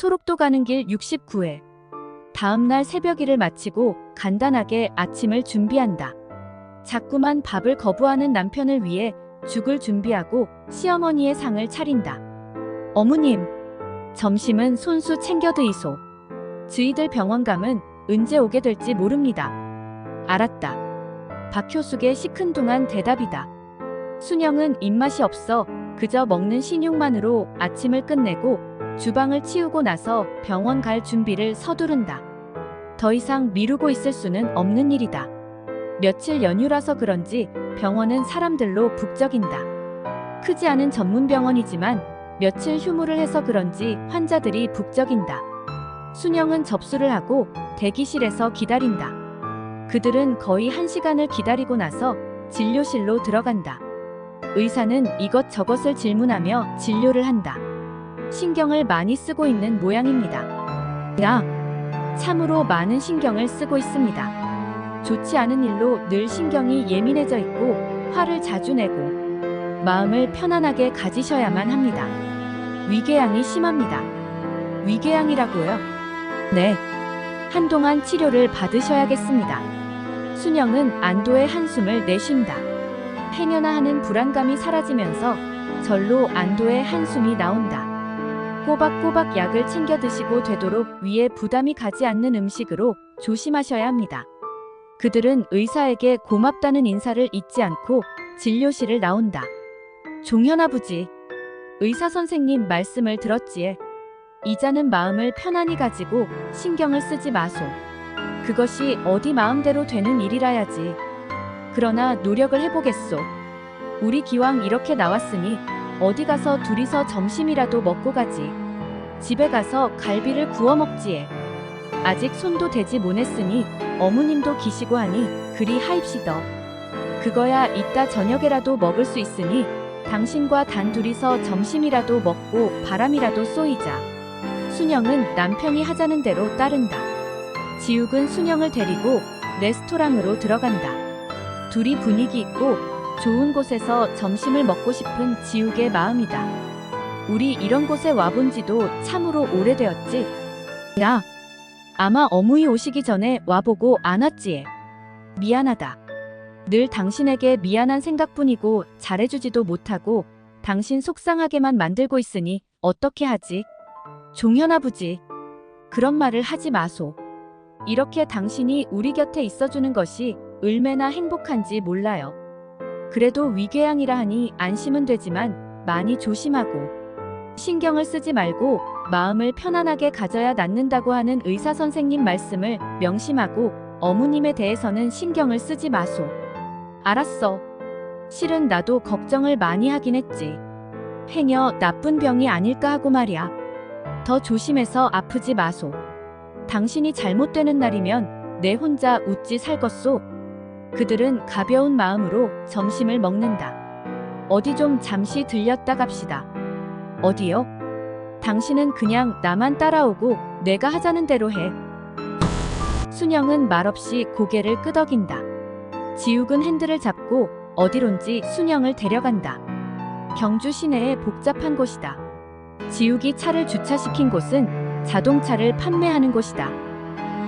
소록도 가는 길 69회. 다음날 새벽 일을 마치고 간단하게 아침을 준비한다. 자꾸만 밥을 거부하는 남편을 위해 죽을 준비하고 시어머니의 상을 차린다. 어머님, 점심은 손수 챙겨 드이소. 저희들 병원 감은 언제 오게 될지 모릅니다. 알았다. 박효숙의 시큰둥한 대답이다. 순영은 입맛이 없어 그저 먹는 신용만으로 아침을 끝내고 주방을 치우고 나서 병원 갈 준비를 서두른다. 더 이상 미루고 있을 수는 없는 일이다. 며칠 연휴라서 그런지 병원은 사람들로 북적인다. 크지 않은 전문 병원이지만 며칠 휴무를 해서 그런지 환자들이 북적인다. 순영은 접수를 하고 대기실에서 기다린다. 그들은 거의 한 시간을 기다리고 나서 진료실로 들어간다. 의사는 이것저것을 질문하며 진료를 한다. 신경을 많이 쓰고 있는 모양입니다. 야, 참으로 많은 신경을 쓰고 있습니다. 좋지 않은 일로 늘 신경이 예민해져 있고 화를 자주 내고 마음을 편안하게 가지셔야만 합니다. 위궤양이 심합니다. 위궤양이라고요? 네. 한동안 치료를 받으셔야겠습니다. 순영은 안도의 한숨을 내쉰다. 해녀나 하는 불안감이 사라지면서 절로 안도의 한숨이 나온다. 꼬박꼬박 약을 챙겨 드시고 되도록 위에 부담이 가지 않는 음식으로 조심하셔야 합니다. 그들은 의사에게 고맙다는 인사를 잊지 않고 진료실을 나온다. 종현 아버지, 의사 선생님 말씀을 들었지에 이자는 마음을 편안히 가지고 신경을 쓰지 마소. 그것이 어디 마음대로 되는 일이라야지. 그러나 노력을 해보겠소. 우리 기왕 이렇게 나왔으니 어디 가서 둘이서 점심이라도 먹고 가지. 집에 가서 갈비를 구워 먹지에. 아직 손도 대지 못했으니 어머님도 기시고 하니 그리 하입시더. 그거야 이따 저녁에라도 먹을 수 있으니 당신과 단둘이서 점심이라도 먹고 바람이라도 쏘이자. 순영은 남편이 하자는 대로 따른다. 지욱은 순영을 데리고 레스토랑으로 들어간다. 둘이 분위기 있고 좋은 곳에서 점심을 먹고 싶은 지욱의 마음이다. 우리 이런 곳에 와본 지도 참으로 오래되었지. 야, 아마 어머니 오시기 전에 와보고 안 왔지에. 미안하다. 늘 당신에게 미안한 생각뿐이고 잘해주지도 못하고 당신 속상하게만 만들고 있으니 어떻게 하지? 종현 아버지, 그런 말을 하지 마소. 이렇게 당신이 우리 곁에 있어주는 것이 얼마나 행복한지 몰라요. 그래도 위궤양이라 하니 안심은 되지만 많이 조심하고 신경을 쓰지 말고 마음을 편안하게 가져야 낫는다고 하는 의사 선생님 말씀을 명심하고 어머님에 대해서는 신경을 쓰지 마소. 알았어. 실은 나도 걱정을 많이 하긴 했지. 행여 나쁜 병이 아닐까 하고 말이야. 더 조심해서 아프지 마소. 당신이 잘못되는 날이면 내 혼자 웃지 살겄소. 그들은 가벼운 마음으로 점심을 먹는다. 어디 좀 잠시 들렸다 갑시다. 어디요? 당신은 그냥 나만 따라오고 내가 하자는 대로 해. 순영은 말없이 고개를 끄덕인다. 지욱은 핸들을 잡고 어디론지 순영을 데려간다. 경주 시내의 복잡한 곳이다. 지욱이 차를 주차시킨 곳은 자동차를 판매하는 곳이다.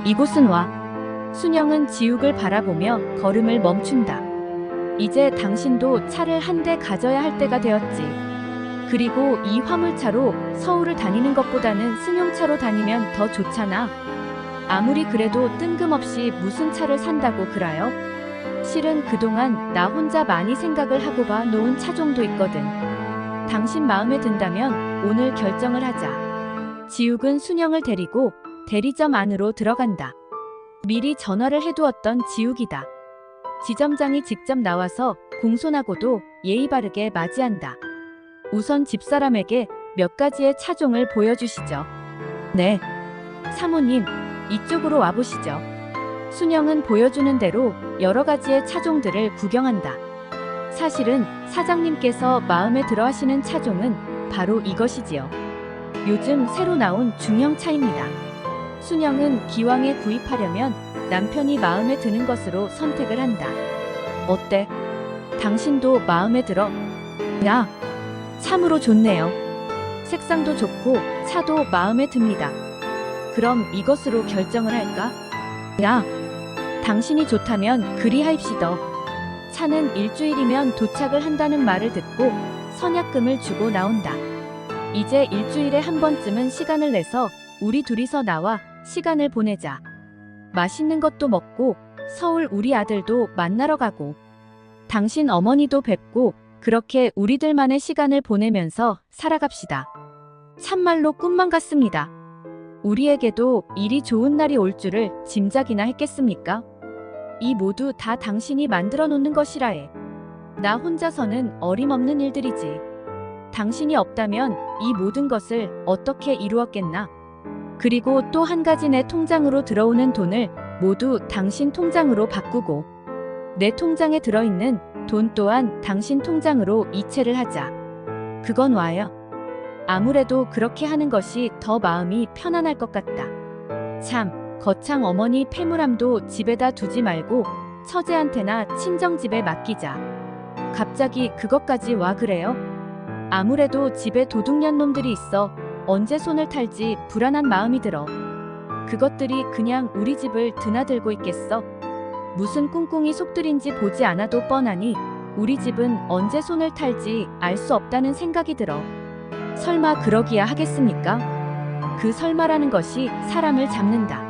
이곳은 와. 순영은 지욱을 바라보며 걸음을 멈춘다. 이제 당신도 차를 한 대 가져야 할 때가 되었지. 그리고 이 화물차로 서울을 다니는 것보다는 승용차로 다니면 더 좋잖아. 아무리 그래도 뜬금없이 무슨 차를 산다고 그라요? 실은 그동안 나 혼자 많이 생각을 하고 봐 놓은 차종도 있거든. 당신 마음에 든다면 오늘 결정을 하자. 지욱은 순영을 데리고 대리점 안으로 들어간다. 미리 전화를 해두었던 지욱이다. 지점장이 직접 나와서 공손하고도 예의 바르게 맞이한다. 우선 집사람에게 몇 가지의 차종을 보여주시죠. 네. 사모님, 이쪽으로 와보시죠. 순영은 보여주는 대로 여러 가지의 차종들을 구경한다. 사실은 사장님께서 마음에 들어 하시는 차종은 바로 이것이지요. 요즘 새로 나온 중형차입니다. 순영은 기왕에 구입하려면 남편이 마음에 드는 것으로 선택을 한다. 어때? 당신도 마음에 들어? 야, 참으로 좋네요. 색상도 좋고 차도 마음에 듭니다. 그럼 이것으로 결정을 할까? 야, 당신이 좋다면 그리하입시더. 차는 일주일이면 도착을 한다는 말을 듣고 선약금을 주고 나온다. 이제 일주일에 한 번쯤은 시간을 내서 우리 둘이서 나와 시간을 보내자. 맛있는 것도 먹고 서울 우리 아들도 만나러 가고 당신 어머니도 뵙고 그렇게 우리들만의 시간을 보내면서 살아갑시다. 참말로 꿈만 같습니다. 우리에게도 일이 좋은 날이 올 줄을 짐작이나 했겠습니까? 이 모두 다 당신이 만들어 놓는 것이라 해. 나 혼자서는 어림없는 일들이지. 당신이 없다면 이 모든 것을 어떻게 이루었겠나? 그리고 또 한 가지 내 통장으로 들어오는 돈을 모두 당신 통장으로 바꾸고 내 통장에 들어있는 돈 또한 당신 통장으로 이체를 하자. 그건 와요. 아무래도 그렇게 하는 것이 더 마음이 편안할 것 같다. 참, 거창 어머니 패물함도 집에다 두지 말고 처제한테나 친정집에 맡기자. 갑자기 그것까지 와 그래요? 아무래도 집에 도둑년 놈들이 있어 언제 손을 탈지 불안한 마음이 들어. 그것들이 그냥 우리 집을 드나들고 있겠어? 무슨 꿍꿍이 속들인지 보지 않아도 뻔하니 우리 집은 언제 손을 탈지 알 수 없다는 생각이 들어. 설마 그러기야 하겠습니까? 그 설마라는 것이 사람을 잡는다.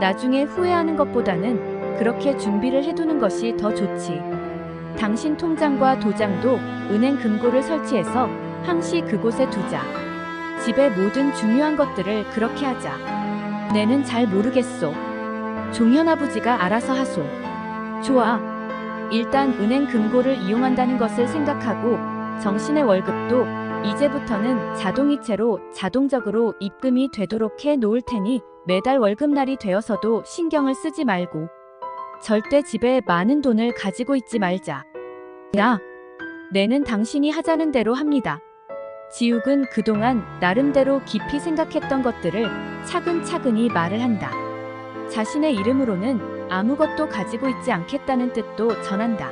나중에 후회하는 것보다는 그렇게 준비를 해두는 것이 더 좋지. 당신 통장과 도장도 은행 금고를 설치해서 항시 그곳에 두자. 집의 모든 중요한 것들을 그렇게 하자. 내는 잘 모르겠소. 종현 아버지가 알아서 하소. 좋아. 일단 은행 금고를 이용한다는 것을 생각하고 정신의 월급도 이제부터는 자동이체로 자동적으로 입금이 되도록 해 놓을 테니 매달 월급날이 되어서도 신경을 쓰지 말고 절대 집에 많은 돈을 가지고 있지 말자. 야, 내는 당신이 하자는 대로 합니다. 지욱은 그동안 나름대로 깊이 생각했던 것들을 차근차근히 말을 한다. 자신의 이름으로는 아무것도 가지고 있지 않겠다는 뜻도 전한다.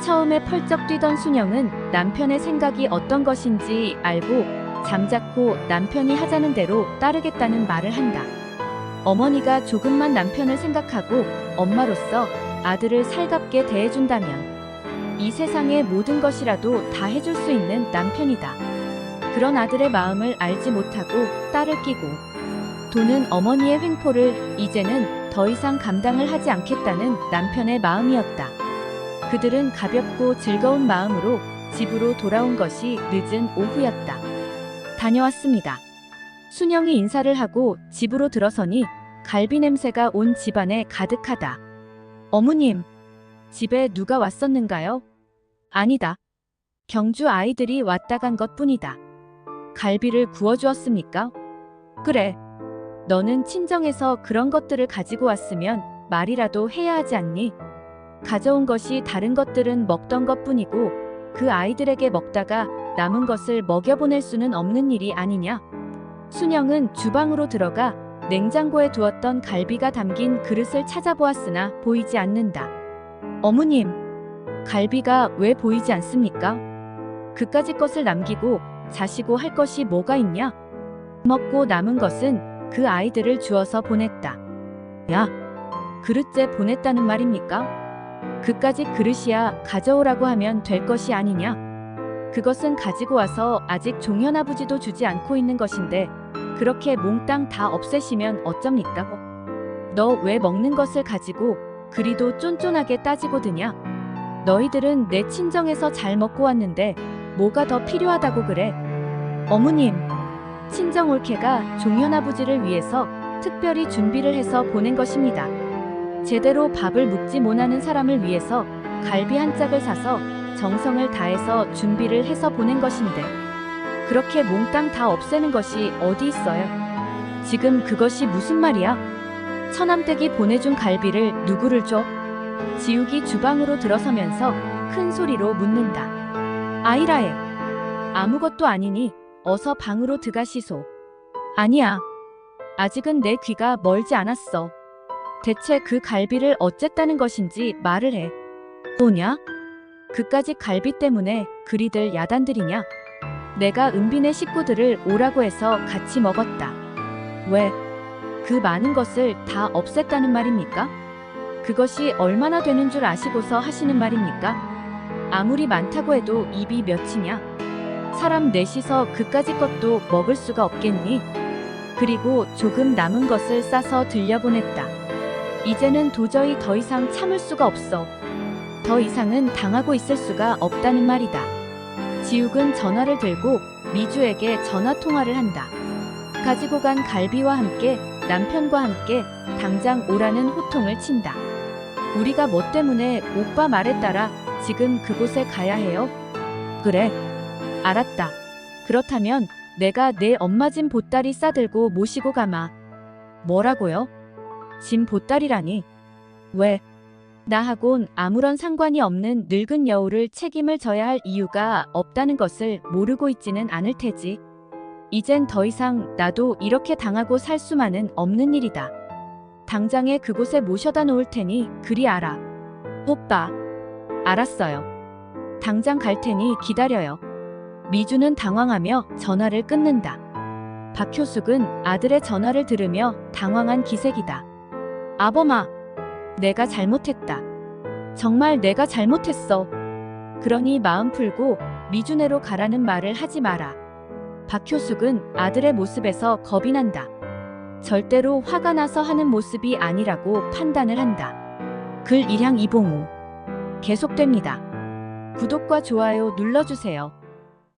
처음에 펄쩍 뛰던 순영은 남편의 생각이 어떤 것인지 알고 잠자코 남편이 하자는 대로 따르겠다는 말을 한다. 어머니가 조금만 남편을 생각하고 엄마로서 아들을 살갑게 대해준다면 이 세상의 모든 것이라도 다 해줄 수 있는 남편이다. 그런 아들의 마음을 알지 못하고 딸을 끼고 돈은 어머니의 횡포를 이제는 더 이상 감당을 하지 않겠다는 남편의 마음이었다. 그들은 가볍고 즐거운 마음으로 집으로 돌아온 것이 늦은 오후였다. 다녀왔습니다. 순영이 인사를 하고 집으로 들어서니 갈비 냄새가 온 집안에 가득하다. 어머님, 집에 누가 왔었는가요? 아니다. 경주 아이들이 왔다 간 것 뿐이다. 갈비를 구워주었습니까? 그래. 너는 친정에서 그런 것들을 가지고 왔으면 말이라도 해야 하지 않니? 가져온 것이 다른 것들은 먹던 것 뿐이고 그 아이들에게 먹다가 남은 것을 먹여보낼 수는 없는 일이 아니냐? 순영은 주방으로 들어가 냉장고에 두었던 갈비가 담긴 그릇을 찾아보았으나 보이지 않는다. 어머님, 갈비가 왜 보이지 않습니까? 그까짓 것을 남기고 자시고 할 것이 뭐가 있냐? 먹고 남은 것은 그 아이들을 주어서 보냈다. 야, 그릇째 보냈다는 말입니까? 그까짓 그릇이야 가져오라고 하면 될 것이 아니냐? 그것은 가지고 와서 아직 종현 아버지도 주지 않고 있는 것인데 그렇게 몽땅 다 없애시면 어쩝니까? 너 왜 먹는 것을 가지고 그리도 쫀쫀하게 따지고 드냐? 너희들은 내 친정에서 잘 먹고 왔는데 뭐가 더 필요하다고 그래? 어머님, 친정 올케가 종현 아버지를 위해서 특별히 준비를 해서 보낸 것입니다. 제대로 밥을 묵지 못하는 사람을 위해서 갈비 한 짝을 사서 정성을 다해서 준비를 해서 보낸 것인데 그렇게 몽땅 다 없애는 것이 어디 있어요? 지금 그것이 무슨 말이야? 처남댁이 보내준 갈비를 누구를 줘? 지욱이 주방으로 들어서면서 큰 소리로 묻는다. 아이라에 아무것도 아니니 어서 방으로 들어가시소. 아니야. 아직은 내 귀가 멀지 않았어. 대체 그 갈비를 어쨌다는 것인지 말을 해. 뭐냐? 그까짓 갈비 때문에 그리들 야단들이냐? 내가 은빈의 식구들을 오라고 해서 같이 먹었다. 왜? 그 많은 것을 다 없앴다는 말입니까? 그것이 얼마나 되는 줄 아시고서 하시는 말입니까? 아무리 많다고 해도 입이 몇이냐? 사람 넷이서 그까짓 것도 먹을 수가 없겠니? 그리고 조금 남은 것을 싸서 들려보냈다. 이제는 도저히 더 이상 참을 수가 없어. 더 이상은 당하고 있을 수가 없다는 말이다. 지욱은 전화를 들고 미주에게 전화 통화를 한다. 가지고 간 갈비와 함께 남편과 함께 당장 오라는 호통을 친다. 우리가 뭐 때문에 오빠 말에 따라 지금 그곳에 가야 해요? 그래. 알았다. 그렇다면 내가 내 엄마 짐 보따리 싸들고 모시고 가마. 뭐라고요? 짐 보따리라니. 왜? 나하곤 아무런 상관이 없는 늙은 여우를 책임을 져야 할 이유가 없다는 것을 모르고 있지는 않을 테지. 이젠 더 이상 나도 이렇게 당하고 살 수만은 없는 일이다. 당장에 그곳에 모셔다 놓을 테니 그리 알아. 오빠. 알았어요. 당장 갈 테니 기다려요. 미주는 당황하며 전화를 끊는다. 박효숙은 아들의 전화를 들으며 당황한 기색이다. 아범아, 내가 잘못했다. 정말 내가 잘못했어. 그러니 마음 풀고 미주네로 가라는 말을 하지 마라. 박효숙은 아들의 모습에서 겁이 난다. 절대로 화가 나서 하는 모습이 아니라고 판단을 한다. 글 일향 이봉우. 계속됩니다. 구독과 좋아요 눌러주세요.